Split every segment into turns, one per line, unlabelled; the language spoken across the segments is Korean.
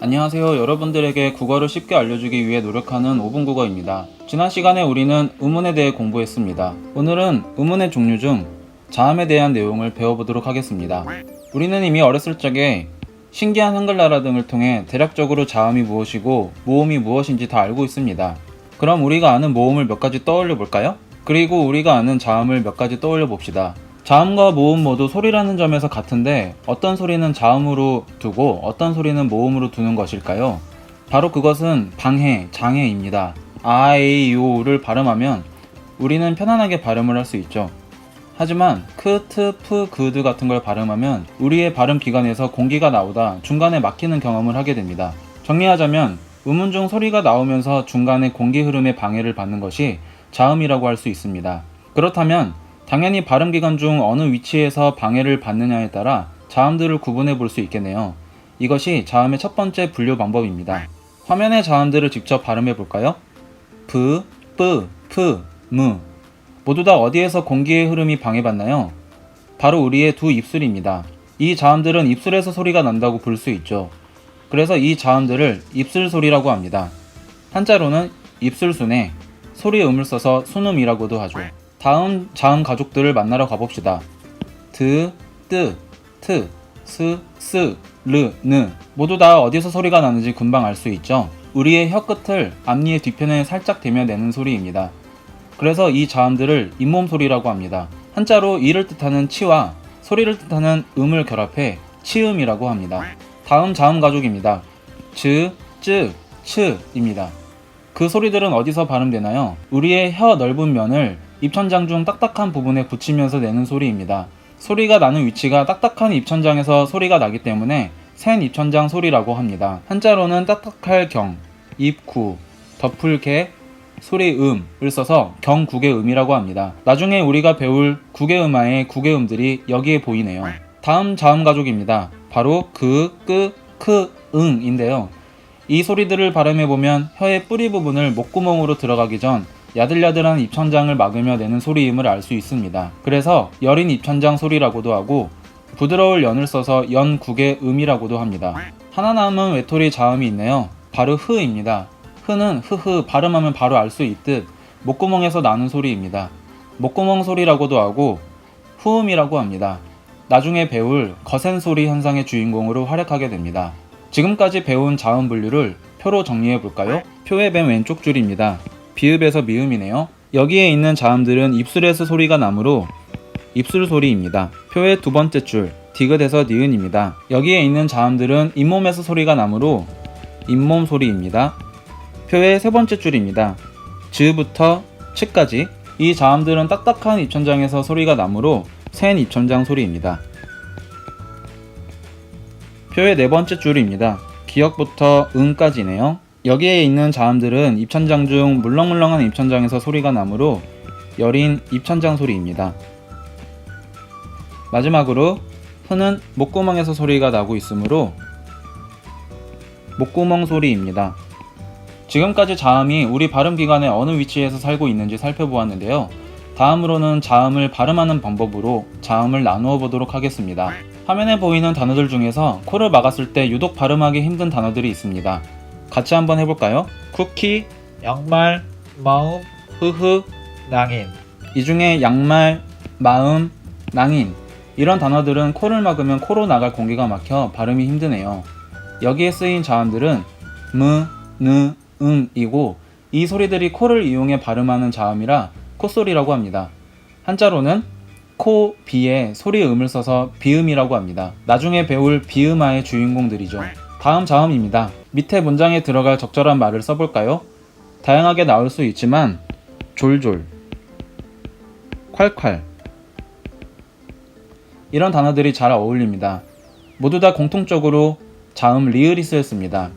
안녕하세요. 여러분들에게 국어를 쉽게 알려주기 위해 노력하는 5분 국어입니다. 지난 시간에 우리는 의문에 대해 공부했습니다. 오늘은 의문의 종류 중 자음에 대한 내용을 배워보도록 하겠습니다. 우리는 이미 어렸을 적에 신기한 한글나라 등을 통해 대략적으로 자음이 무엇이고 모음이 무엇인지 다 알고 있습니다. 그럼 우리가 아는 모음을 몇 가지 떠올려 볼까요? 그리고 우리가 아는 자음을 몇 가지 떠올려 봅시다. 자음과 모음 모두 소리라는 점에서 같은데 어떤 소리는 자음으로 두고 어떤 소리는 모음으로 두는 것일까요? 바로 그것은 방해, 장애입니다. 아, 에이, 요를 발음하면 우리는 편안하게 발음을 할 수 있죠. 하지만 크, 트, 프, 그드 같은 걸 발음하면 우리의 발음 기관에서 공기가 나오다 중간에 막히는 경험을 하게 됩니다. 정리하자면 음운 중 소리가 나오면서 중간에 공기 흐름에 방해를 받는 것이 자음이라고 할 수 있습니다. 그렇다면 당연히 발음 기관 중 어느 위치에서 방해를 받느냐에 따라 자음들을 구분해 볼 수 있겠네요. 이것이 자음의 첫 번째 분류 방법입니다. 화면의 자음들을 직접 발음해 볼까요? 브, 뿌, 프, 무. 모두 다 어디에서 공기의 흐름이 방해받나요? 바로 우리의 두 입술입니다. 이 자음들은 입술에서 소리가 난다고 볼 수 있죠. 그래서 이 자음들을 입술 소리라고 합니다. 한자로는 입술순에 소리의 음을 써서 순음이라고도 하죠. 다음 자음 가족들을 만나러 가봅시다. 드, 뜨, 트, 스, 스, 르, 느 모두 다 어디서 소리가 나는지 금방 알 수 있죠. 우리의 혀 끝을 앞니의 뒤편에 살짝 대며 내는 소리입니다. 그래서 이 자음들을 잇몸 소리라고 합니다. 한자로 이를 뜻하는 치와 소리를 뜻하는 음을 결합해 치음이라고 합니다. 다음 자음 가족입니다. 즈, 쯔, 츠입니다. 그 소리들은 어디서 발음되나요? 우리의 혀 넓은 면을 입천장 중 딱딱한 부분에 붙이면서 내는 소리입니다. 소리가 나는 위치가 딱딱한 입천장에서 소리가 나기 때문에 센 입천장 소리라고 합니다. 한자로는 딱딱할 경, 입구, 덮을개, 소리음을 써서 경국의 음이라고 합니다. 나중에 우리가 배울 국의음화의 국의음들이 여기에 보이네요. 다음 자음 가족입니다. 바로 그, 끄, 크, 응인데요. 이 소리들을 발음해 보면 혀의 뿌리 부분을 목구멍으로 들어가기 전 야들야들한 입천장을 막으며 내는 소리임을 알 수 있습니다. 그래서 여린 입천장 소리라고도 하고 부드러울 연을 써서 연 국의 음이라고도 합니다. 하나 남은 외톨이 자음이 있네요. 바로 흐입니다. 흐는 흐흐 발음하면 바로 알 수 있듯 목구멍에서 나는 소리입니다. 목구멍 소리라고도 하고 후음이라고 합니다. 나중에 배울 거센 소리 현상의 주인공으로 활약하게 됩니다. 지금까지 배운 자음 분류를 표로 정리해 볼까요? 표의 맨 왼쪽 줄입니다. 비읍에서 미음이네요. 여기에 있는 자음들은 입술에서 소리가 나므로 입술 소리입니다. 표의 두 번째 줄 디귿에서 니은입니다. 여기에 있는 자음들은 잇몸에서 소리가 나므로 잇몸 소리입니다. 표의 세 번째 줄입니다. 즈부터 츠까지 이 자음들은 딱딱한 입천장에서 소리가 나므로 센 입천장 소리입니다. 표의 네 번째 줄입니다. 기역부터 응까지네요. 여기에 있는 자음들은 입천장 중 물렁물렁한 입천장에서 소리가 나므로 여린 입천장 소리입니다. 마지막으로 흐는 목구멍에서 소리가 나고 있으므로 목구멍 소리입니다. 지금까지 자음이 우리 발음 기관의 어느 위치에서 살고 있는지 살펴보았는데요. 다음으로는 자음을 발음하는 방법으로 자음을 나누어 보도록 하겠습니다. 화면에 보이는 단어들 중에서 코를 막았을 때 유독 발음하기 힘든 단어들이 있습니다. 같이 한번 해볼까요? 쿠키,
양말, 마음,
흐흐,
낭인.
이 중에 양말, 마음, 낭인 이런 단어들은 코를 막으면 코로 나갈 공기가 막혀 발음이 힘드네요. 여기에 쓰인 자음들은 무, 느, 응이고 이 소리들이 코를 이용해 발음하는 자음이라 콧소리라고 합니다. 한자로는 코, 비에 소리의 음을 써서 비음이라고 합니다. 나중에 배울 비음화의 주인공들이죠. 다음 자음입니다. 밑에 문장에 들어갈 적절한 말을 써볼까요? 다양하게 나올 수 있지만 졸졸, 콸콸 이런 단어들이 잘 어울립니다. 모두 다 공통적으로 자음 리을이 쓰였습니다.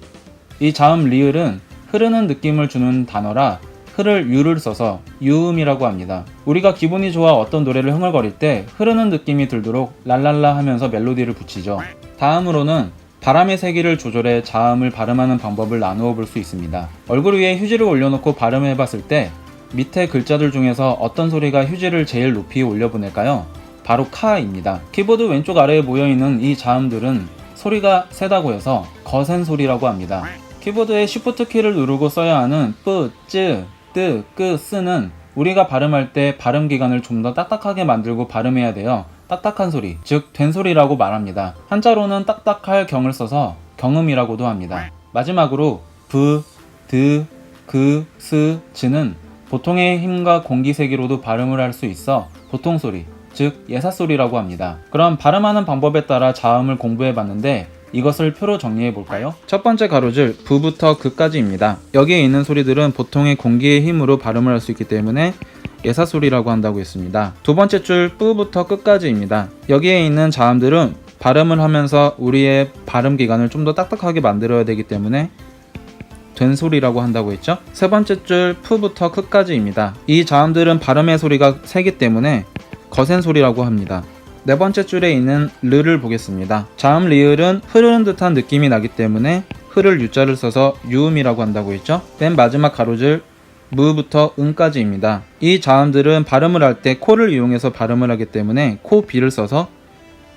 이 자음 리을은 흐르는 느낌을 주는 단어라 흐를 유를 써서 유음이라고 합니다. 우리가 기분이 좋아 어떤 노래를 흥얼거릴 때 흐르는 느낌이 들도록 랄랄라 하면서 멜로디를 붙이죠. 다음으로는 바람의 세기를 조절해 자음을 발음하는 방법을 나누어 볼 수 있습니다. 얼굴 위에 휴지를 올려놓고 발음해 봤을 때 밑에 글자들 중에서 어떤 소리가 휴지를 제일 높이 올려보낼까요? 바로 카입니다. 키보드 왼쪽 아래에 모여있는 이 자음들은 소리가 세다고 해서 거센 소리라고 합니다. 키보드에 Shift 키를 누르고 써야 하는 뿌, 쯔, 뜨, 끄, 쓰는 우리가 발음할 때 발음 기관을 좀 더 딱딱하게 만들고 발음해야 돼요. 딱딱한 소리, 즉 된 소리라고 말합니다. 한자로는 딱딱할 경을 써서 경음이라고도 합니다. 마지막으로 브, 드, 그, 스, 즈는 보통의 힘과 공기 세기로도 발음을 할 수 있어 보통 소리, 즉 예사 소리라고 합니다. 그럼 발음하는 방법에 따라 자음을 공부해 봤는데 이것을 표로 정리해 볼까요? 첫 번째 가로줄 부부터 그까지입니다. 여기에 있는 소리들은 보통의 공기의 힘으로 발음을 할 수 있기 때문에 예사 소리라고 한다고 했습니다. 두 번째 줄 뿌부터 끝까지입니다. 여기에 있는 자음들은 발음을 하면서 우리의 발음 기관을 좀 더 딱딱하게 만들어야 되기 때문에 된 소리라고 한다고 했죠. 세 번째 줄 푸부터 크까지입니다. 이 자음들은 발음의 소리가 세기 때문에 거센 소리라고 합니다. 네 번째 줄에 있는 르를 보겠습니다. 자음 리을은 흐르는 듯한 느낌이 나기 때문에 흐를 유자를 써서 유음이라고 한다고 했죠. 맨 마지막 가로줄 무부터 은까지입니다. 이 자음들은 발음을 할 때 코를 이용해서 발음을 하기 때문에 코 비를 써서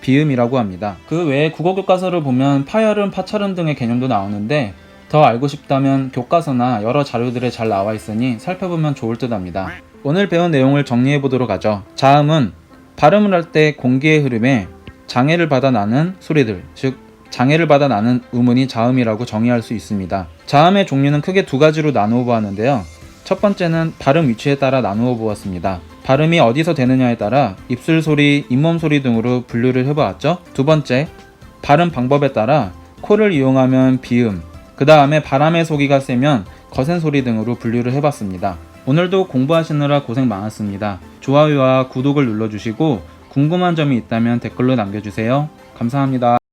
비음이라고 합니다. 그 외에 국어 교과서를 보면 파열음, 파철음 등의 개념도 나오는데 더 알고 싶다면 교과서나 여러 자료들에 잘 나와 있으니 살펴보면 좋을 듯 합니다. 오늘 배운 내용을 정리해 보도록 하죠. 자음은 발음을 할 때 공기의 흐름에 장애를 받아 나는 소리들, 즉 장애를 받아 나는 음운이 자음이라고 정의할 수 있습니다. 자음의 종류는 크게 두 가지로 나누어 보았는데요. 첫 번째는 발음 위치에 따라 나누어 보았습니다. 발음이 어디서 되느냐에 따라 입술 소리, 잇몸 소리 등으로 분류를 해보았죠. 두 번째, 발음 방법에 따라 코를 이용하면 비음, 그 다음에 바람의 소기가 세면 거센 소리 등으로 분류를 해봤습니다. 오늘도 공부하시느라 고생 많았습니다. 좋아요와 구독을 눌러주시고 궁금한 점이 있다면 댓글로 남겨주세요. 감사합니다.